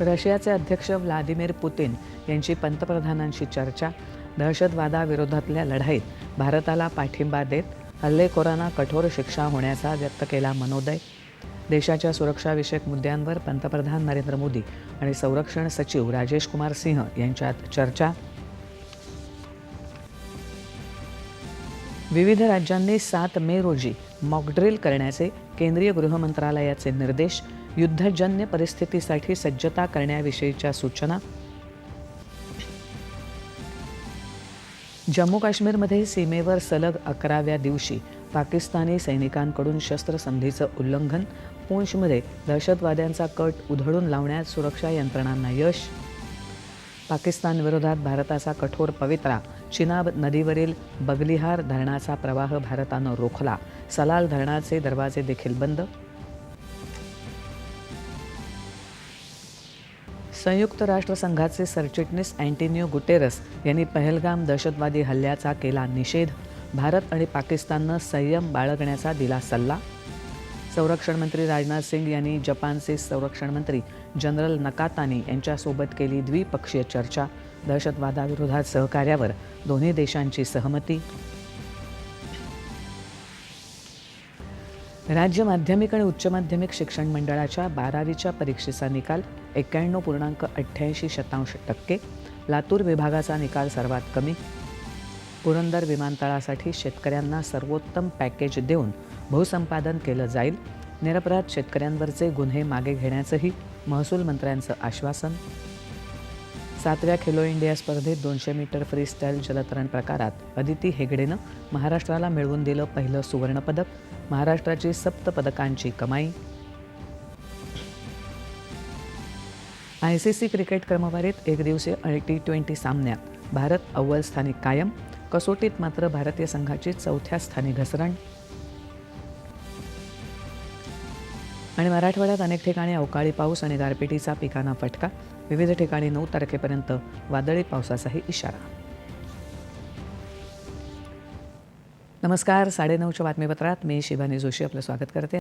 रशियाचे अध्यक्ष Vladimir Putin यांची पंतप्रधानांशी चर्चा दहशतवादाविरोधातल्या लढाईत भारताला पाठिंबा देत हल्लेखोरांना कठोर शिक्षा होण्याचा व्यक्त केला मनोदय. देशाच्या सुरक्षाविषयक मुद्द्यांवर पंतप्रधान नरेंद्र मोदी आणि संरक्षण सचिव राजेश कुमार सिंह यांच्यात चर्चा विविध राज्यांनी सात मे रोजी मॉकड्रिल करण्याचे केंद्रीय गृह मंत्रालयाचे निर्देश युद्धजन्य परिस्थितीसाठी सज्जता करण्याविषयीच्या सूचना. जम्मू काश्मीरमध्ये सीमेवर सलग अकराव्या दिवशी पाकिस्तानी सैनिकांकडून शस्त्रसंधीचं उल्लंघन पूंछमध्ये दहशतवाद्यांचा कट उधळून लावण्यात सुरक्षा यंत्रणांना यश पाकिस्तानविरोधात भारताचा कठोर पवित्रा. चिनाब नदीवरील बगलिहार धरणाचा प्रवाह भारतानं रोखला. सलाल धरणाचे दरवाजे देखील बंद. संयुक्त राष्ट्रसंघाचे सरचिटणीस अँटिनिओ गुटेरस यांनी पहलगाम दहशतवादी हल्ल्याचा केला निषेध. भारत आणि पाकिस्ताननं संयम बाळगण्याचा दिला सल्ला. संरक्षण मंत्री राजनाथ सिंग यांनी जपानचे संरक्षण मंत्री जनरल नकातानी यांच्यासोबत केली द्विपक्षीय चर्चा. दहशतवादाविरोधात सहकार्यावर दोन्ही देशांची सहमती. राज्य माध्यमिक आणि उच्च माध्यमिक शिक्षण मंडळाच्या बारावीच्या परीक्षेचा निकाल एक्क्याण्णव पूर्णांक अठ्ठ्याऐंशी शतांश टक्के. लातूर विभागाचा निकाल सर्वात कमी. पुरंदर विमानतळासाठी शेतकऱ्यांना सर्वोत्तम पॅकेज देऊन भूसंपादन केलं जाईल. निरपराध शेतकऱ्यांवरचे गुन्हे मागे घेण्याचंही महसूल मंत्र्यांचं आश्वासन. सातव्या खेलो इंडिया स्पर्धेत दोनशे मीटर फ्रीस्टाईल जलतरण प्रकारात अदिती हेगडेनं महाराष्ट्राला मिळवून दिलं पहिलं सुवर्णपदक महाराष्ट्राची सप्त पदकांची कमाई. आय सी सी क्रिकेट क्रमवारीत एकदिवसीय आणि टी ट्वेंटी सामन्यात भारत अव्वल स्थानी कायम कसोटीत मात्र भारतीय संघाची चौथ्या स्थानी घसरण. आणि मराठवाड्यात अनेक ठिकाणी अवकाळी पाऊस आणि गारपिटीचा पिकांना फटका. विविध ठिकाणी नऊ तारखेपर्यंत वादळी पावसाचाही इशारा. नमस्कार साडेनऊच्या बातमीपत्रात मी शिवानी जोशी आपलं स्वागत करते.